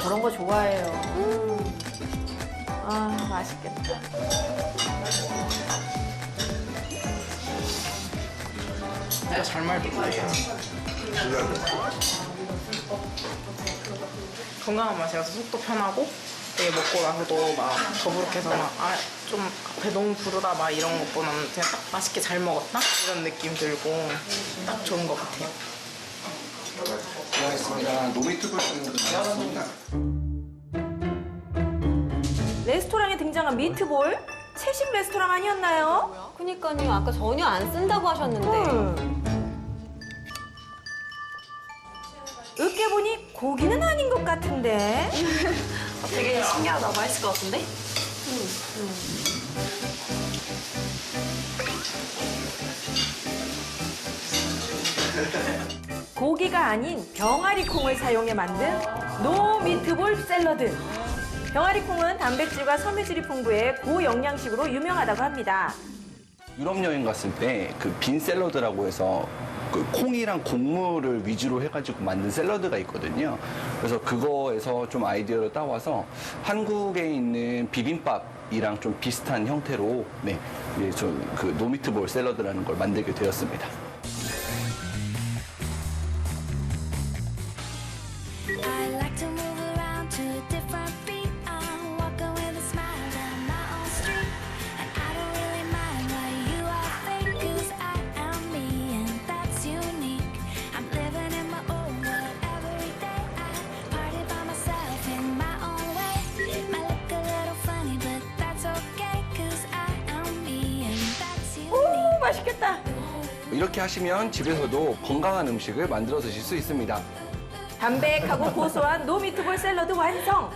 저런 거 좋아해요. 음. 아, 맛있겠다. 진짜 잘 말겠다. 건강한 맛이라서 속도 편하고 되게 먹고 나서도 막 더부룩해서 막아좀 배 너무 부르다 막 이런 것보다는 그냥 딱 맛있게 잘 먹었다 이런 느낌 들고 딱 좋은 것 같아요. 레스토랑에 등장한 미트볼? 채식 레스토랑 아니었나요? 그니까요. 아까 전혀 안 쓴다고 하셨는데. 음. 으깨 보니 고기는 아닌 것 같은데. 되게 신기하다. 맛있을 것 같은데? 고기가 아닌 병아리 콩을 사용해 만든 노 미트볼 샐러드. 병아리 콩은 단백질과 섬유질이 풍부해 고영양식으로 유명하다고 합니다. 유럽 여행 갔을 때 그 빈 샐러드라고 해서 그 콩이랑 곡물을 위주로 해가지고 만든 샐러드가 있거든요. 그래서 그거에서 좀 아이디어를 따와서 한국에 있는 비빔밥이랑 좀 비슷한 형태로 네, 예, 좀그 노미트볼 샐러드라는 걸 만들게 되었습니다. 맛있겠다. 이렇게 하시면 집에서도 건강한 음식을 만들어 드실 수 있습니다. 담백하고 고소한 노 미트볼 샐러드 완성.